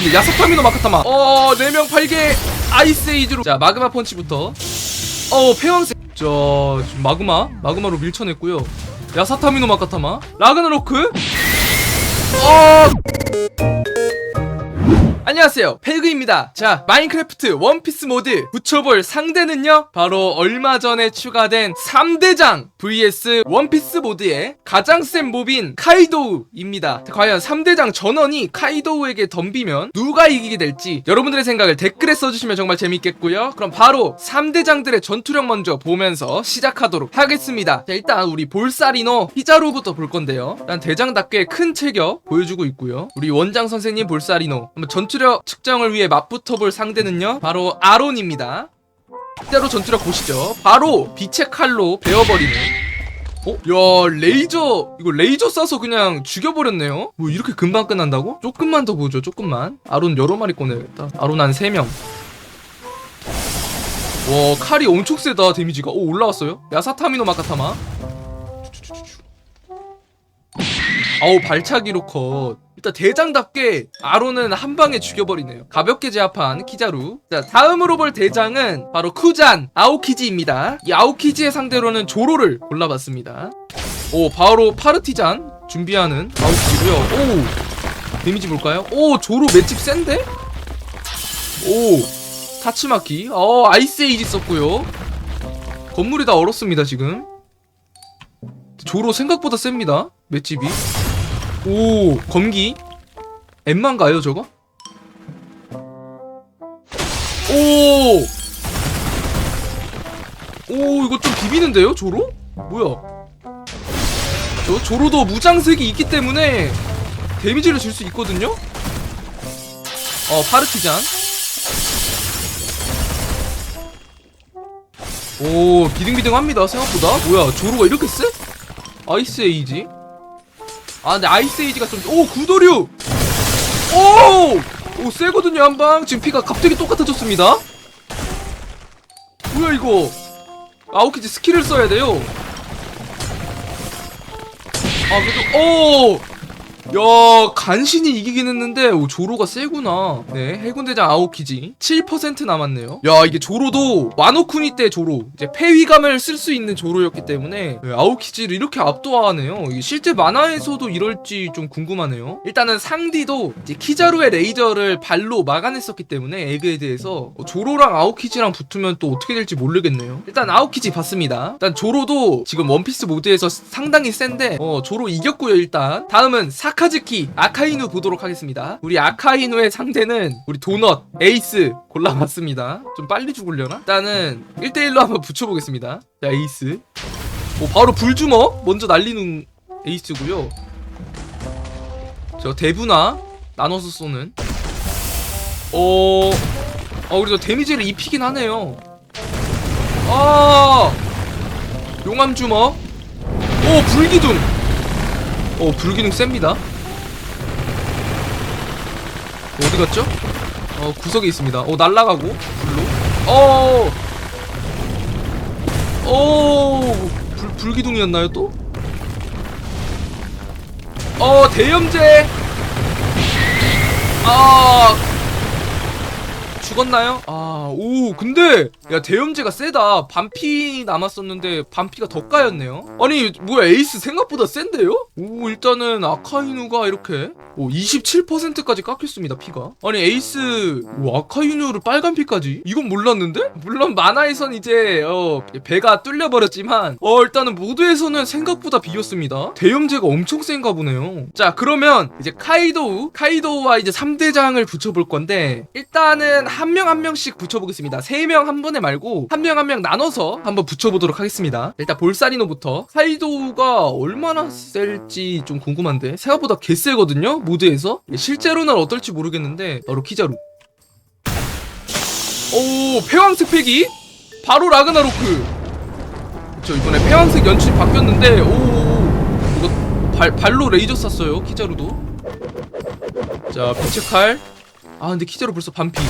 네, 야사타미노 마카타마. 어 4명 8개 아이스 에이지로. 자 마그마 펀치부터. 어 폐왕색. 자 지금 마그마? 마그마로 밀쳐냈고요. 야사타미노 마카타마. 라그나로크? 어 안녕하세요. 페그입니다. 자 마인크래프트 원피스 모드 붙여볼 상대는요? 바로 얼마 전에 추가된 3대장 vs 원피스 모드의 가장 센 몹인 카이도우입니다. 과연 3대장 전원이 카이도우에게 덤비면 누가 이기게 될지 여러분들의 생각을 댓글에 써주시면 정말 재밌겠고요. 그럼 바로 3대장들의 전투력 먼저 보면서 시작하도록 하겠습니다. 자 일단 우리 볼사리노 히자루부터 볼 건데요. 일단 대장답게 큰 체격 보여주고 있고요. 우리 원장 선생님 볼사리노 한번 전투 력 측정을 위해 맞붙어 볼 상대는요? 바로 아론입니다. 이대로 전투력 보시죠. 바로 빛의 칼로 베어버리는. 어? 야 레이저. 이거 레이저 쏴서 그냥 죽여버렸네요? 뭐 이렇게 금방 끝난다고? 조금만 더 보죠 조금만. 아론 여러 마리 꺼내야겠다. 아론 한 3명. 와 칼이 엄청 세다 데미지가. 오 올라왔어요? 야사타미노 마카타마 아우 발차기로 컷. 일단 대장답게 아론은 한 방에 죽여버리네요. 가볍게 제압한 키자루. 자 다음으로 볼 대장은 바로 쿠잔 아오키지입니다. 이 아오키지의 상대로는 조로를 골라봤습니다. 오 바로 파르티잔 준비하는 아오키지고요. 오 데미지 볼까요? 오 조로 맷집 센데? 오 타츠마키. 어 아이스 에이지 썼고요. 건물이 다 얼었습니다 지금. 조로 생각보다 셉니다 맷집이 오 검기 엠만 가요 저거? 오! 오 이거 좀 비비는데요 조로? 뭐야 저 조로도 무장색이 있기 때문에 데미지를 줄 수 있거든요? 어 파르티잔 오 비등비등합니다 생각보다 뭐야 조로가 이렇게 세? 아이스 에이지 아 근데 아이스 에이지가 좀 오 구도류! 오! 오 세거든요 한 방. 지금 피가 갑자기 똑같아졌습니다. 뭐야 이거? 아오키지 스킬을 써야 돼요. 아 그래도 오! 야 간신히 이기긴 했는데 오, 조로가 세구나. 네 해군대장 아오키지. 7% 남았네요. 야 이게 조로도 와노쿠니 때 조로. 이제 폐위감을 쓸 수 있는 조로였기 때문에 네, 아오키지를 이렇게 압도하네요. 이게 실제 만화에서도 이럴지 좀 궁금하네요. 일단은 상디도 이제 키자루의 레이저를 발로 막아냈었기 때문에 에그에 대해서 어, 조로랑 아오키지랑 붙으면 또 어떻게 될지 모르겠네요. 일단 아오키지 봤습니다. 일단 조로도 지금 원피스 모드에서 상당히 센데 어 조로 이겼고요 일단. 다음은 사 카즈키 아카이누 보도록 하겠습니다. 우리 아카이누의 상대는 우리 도넛 에이스 골라봤습니다. 좀 빨리 죽으려나? 일단은 1대1로 한번 붙여보겠습니다. 자 에이스. 오 바로 불주먹 먼저 날리는 에이스고요. 저 대부나 나눠서 쏘는. 어... 어 그래도 데미지를 입히긴 하네요. 아! 용암 주먹 오 불기둥 오 불기둥 셉니다 어디 갔죠? 어 구석에 있습니다 어 날라가고 불로 어 오, 불, 불기둥이었나요 또? 어, 대염제! 아, 죽었나요? 아, 오, 근데, 야, 대염제가 세다. 반피 남았었는데, 반피가 더 까였네요? 아니, 뭐야, 에이스 생각보다 센데요? 오, 일단은 아카이누가 이렇게, 오, 27%까지 깎였습니다, 피가. 아니, 에이스, 오, 아카이누를 빨간 피까지? 이건 몰랐는데? 물론 만화에선 이제, 어, 배가 뚫려 버렸지만, 어, 일단은 모드에서는 생각보다 비겼습니다. 대염제가 엄청 센가 보네요. 자, 그러면, 이제 카이도우, 카이도우와 이제 3대장을 붙여 볼 건데, 일단은 한 명 한 명씩 붙여보겠습니다. 세 명 한 번에 말고, 한 명 한 명 나눠서 한번 붙여보도록 하겠습니다. 일단 볼사리노부터, 카이도우가 얼마나 셀지 좀 궁금한데, 생각보다 개 세거든요? 모드에서? 실제로는 어떨지 모르겠는데, 바로 키자루. 오, 폐왕색 패기? 바로 라그나로크. 저 이번에 폐왕색 연출 바뀌었는데, 오, 이거 발, 발로 레이저 쐈어요, 키자루도. 자, 빛의 칼. 아, 근데 키자루 벌써 반피.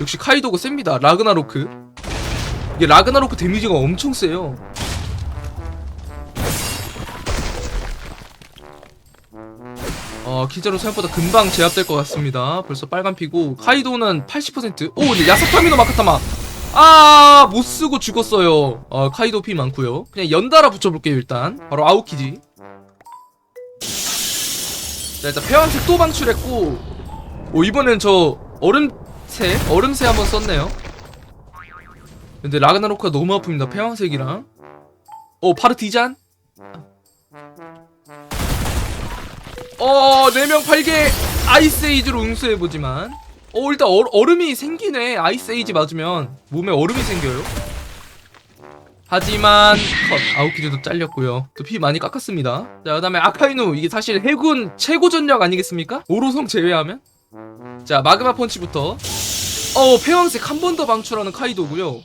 역시 카이도가 셉니다. 라그나로크. 이게 라그나로크 데미지가 엄청 세요. 아, 어, 키자로 생각보다 금방 제압될 것 같습니다. 벌써 빨간 피고 카이도는 80%. 오, 근데 야사타미노 마카타마. 아, 못 쓰고 죽었어요. 어, 카이도 피 많고요. 그냥 연달아 붙여볼게요 일단. 바로 아우키지. 자, 일단 폐왕색 또 방출했고. 오, 이번엔 저 얼음새, 얼음새 한번 썼네요. 근데 라그나로크가 너무 아픕니다. 폐왕색이랑. 오, 파르티잔. 어, 4명 8개 아이스 에이지로 응수해보지만. 어, 일단 얼, 얼음이 생기네. 아이스 에이지 맞으면 몸에 얼음이 생겨요. 하지만 컷 아웃키즈도 잘렸고요. 또 피 많이 깎았습니다. 자, 그 다음에 아카이누 이게 사실 해군 최고 전력 아니겠습니까? 오로성 제외하면. 자, 마그마 펀치부터. 어, 폐왕색 한 번 더 방출하는 카이도고요.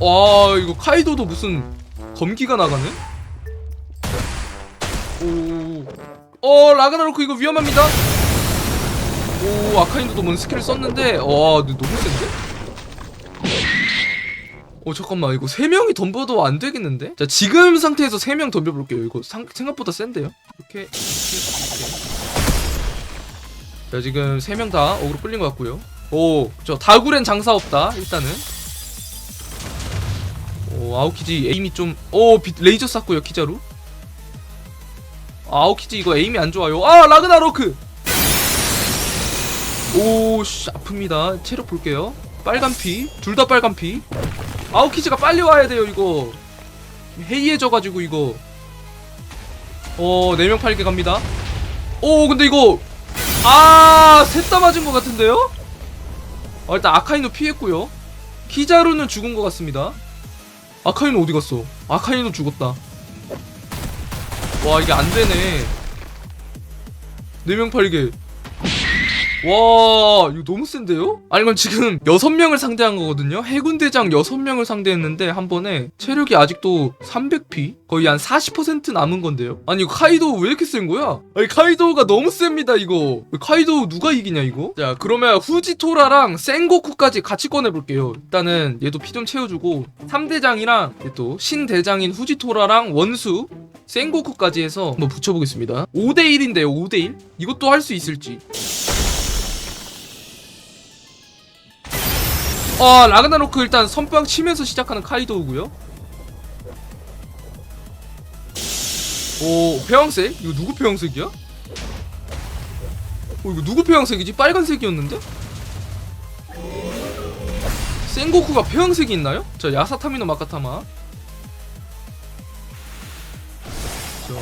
와, 이거 카이도도 무슨 검기가 나가네? 오. 어, 라그나로크 이거 위험합니다. 오, 아카인도도 뭔 스킬을 썼는데, 와, 너무 센데? 어, 잠깐만, 이거 3명이 덤벼도 안 되겠는데? 자, 지금 상태에서 3명 덤벼볼게요. 이거 상, 생각보다 센데요? 이렇게, 이렇게, 이렇게. 자, 지금 3명 다 어그로 끌린 것 같고요. 오, 저 다구렌 장사 없다, 일단은. 오, 아우키지 에임이 좀, 오, 비- 레이저 쐈고요, 키자루. 아우키지 이거 에임이 안 좋아요. 아 라그나로크. 오씨 아픕니다. 체력 볼게요. 빨간 피, 둘 다 빨간 피. 아우키지가 빨리 와야 돼요 이거. 해이해져가지고 이거. 어, 4명 팔게 갑니다. 오, 근데 이거 아, 셋 다 맞은 것 같은데요? 어, 일단 아카이노 피했고요. 키자루는 죽은 것 같습니다. 아카이노 어디 갔어? 아카이노 죽었다. 와 이게 안 되네. 4명 팔게. 와 이거 너무 센데요? 아니 이건 지금 6명을 상대한 거거든요 해군대장 6명을 상대했는데 한 번에 체력이 아직도 300p? 거의 한 40% 남은 건데요 아니 카이도 왜 이렇게 센 거야? 아니 카이도가 너무 셉니다 이거 카이도 누가 이기냐 이거? 자 그러면 후지토라랑 센고쿠까지 같이 꺼내볼게요 일단은 얘도 피 좀 채워주고 3대장이랑 또 신대장인 후지토라랑 원수 센고쿠까지 해서 한번 붙여보겠습니다 5대1인데요 5대1? 이것도 할 수 있을지 아 라그나로크 일단 선빵 치면서 시작하는 카이도우고요 오 폐왕색? 이거 누구 폐왕색이야? 어 이거 누구 폐왕색이지? 빨간색이었는데? 센고쿠가 폐왕색이 있나요? 자 야사타미노 마카타마 자, 오,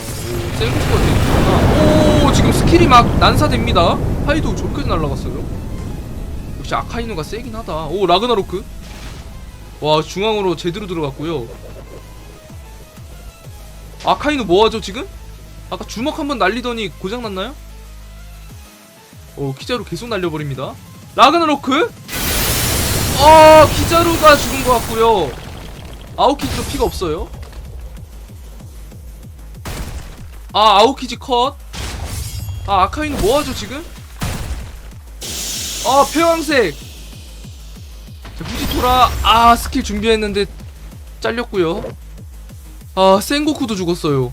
센고쿠가 되게 좋구나 오 지금 스킬이 막 난사됩니다 카이도우 저기까지 날라갔어요 역시 아카이누가 세긴 하다. 오 라그나로크. 와 중앙으로 제대로 들어갔고요. 아카이누 뭐하죠 지금? 아까 주먹 한번 날리더니 고장 났나요? 오 키자루 계속 날려버립니다. 라그나로크. 어 키자루가 죽은 것 같고요. 아오키지도 피가 없어요. 아 아오키지 컷. 아 아카이누 뭐하죠 지금? 아 폐왕색. 자 후지토라 아 스킬 준비했는데 잘렸고요. 아 센고쿠도 죽었어요.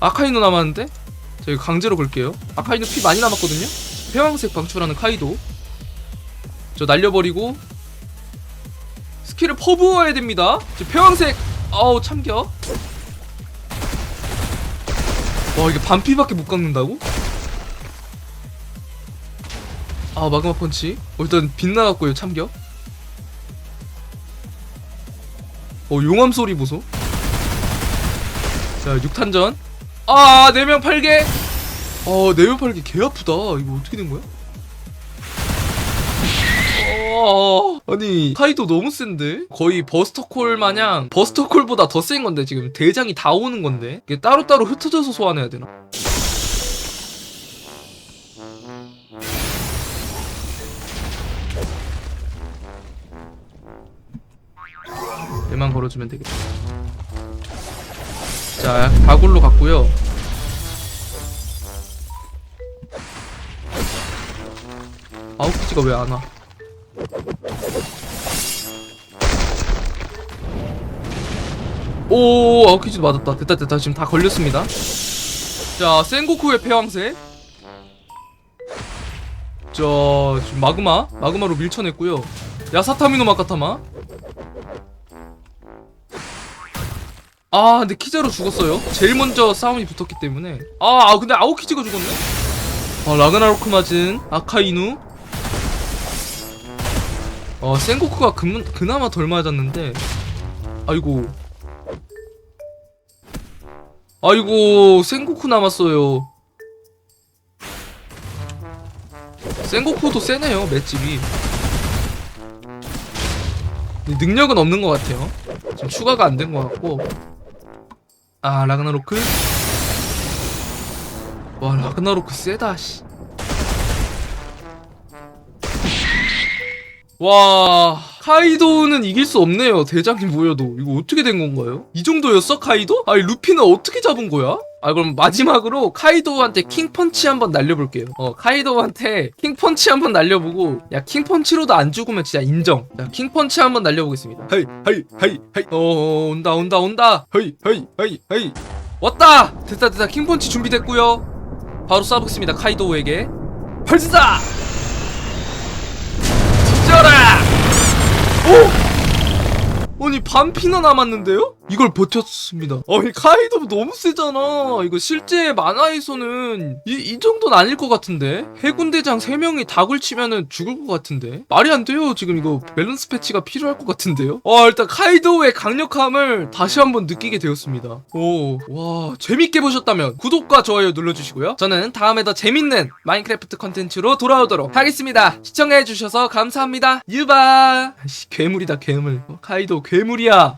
아카이노 남았는데? 자 이거 강제로 걸게요. 아카이노 피 많이 남았거든요. 폐왕색 방출하는 카이도. 저 날려버리고 스킬을 퍼부어야 됩니다. 저 폐왕색. 아우 참겨. 와 이게 반피밖에 못 깎는다고? 아 마그마 펀치. 어, 일단 빗나갔고요 참격. 어 용암 소리 보소. 자 6탄전. 아 4명 8개. 어 4명 8개. 개 아프다. 이거 어떻게 된 거야? 어, 아니 카이도 너무 센데? 거의 버스터콜 마냥 버스터콜보다 더 센 건데 지금 대장이 다 오는 건데? 이게 따로따로 흩어져서 소환해야 되나? 얘만 걸어주면 되겠다. 자, 다굴로 갔고요. 아웃키지가 왜 안 와? 오, 아웃키지도 맞았다. 됐다, 됐다. 지금 다 걸렸습니다. 자 센고쿠의 패왕색 자 지금 마그마 마그마로 밀쳐냈고요 야사타미노 마카타마 아 근데 키자로 죽었어요? 제일 먼저 싸움이 붙었기 때문에. 아, 아 근데 아오키즈가 죽었네? 아 라그나로크 맞은 아카이누? 어 센고쿠가 그, 그나마 덜 맞았는데. 아이고. 아이고 센고쿠 남았어요. 센고쿠도 세네요 맷집이. 능력은 없는 것 같아요. 지금 추가가 안 된 것 같고 아 라그나로크 와 라그나로크 세다 씨. 와 카이도는 이길 수 없네요. 대장이 모여도. 이거 어떻게 된 건가요? 이 정도였어 카이도? 아니 루피는 어떻게 잡은 거야? 아 그럼 마지막으로 카이도한테 킹펀치 한번 날려볼게요. 어 카이도한테 킹펀치 한번 날려보고 야 킹펀치로도 안 죽으면 진짜 인정. 자 킹펀치 한번 날려보겠습니다. 헤이 헤이 헤이 헤이. 어, 어 온다 온다 온다. 헤이 헤이 헤이 헤이. 왔다! 됐다 됐다. 킹펀치 준비됐고요. 바로 쏴보겠습니다 카이도우에게. 발사 오 아니 반피나 남았는데요? 이걸 버텼습니다. 아니 카이도 너무 세잖아. 이거 실제 만화에서는 이, 이 정도는 아닐 것 같은데 해군대장 3명이 닭을 치면은 죽을 것 같은데 말이 안 돼요. 지금 이거 밸런스 패치가 필요할 것 같은데요. 와 일단 카이도의 강력함을 다시 한번 느끼게 되었습니다. 오와 재밌게 보셨다면 구독과 좋아요 눌러주시고요. 저는 다음에 더 재밌는 마인크래프트 컨텐츠로 돌아오도록 하겠습니다. 시청해주셔서 감사합니다. 유바 씨, 괴물이다 괴물. 어, 카이도 괴물이야.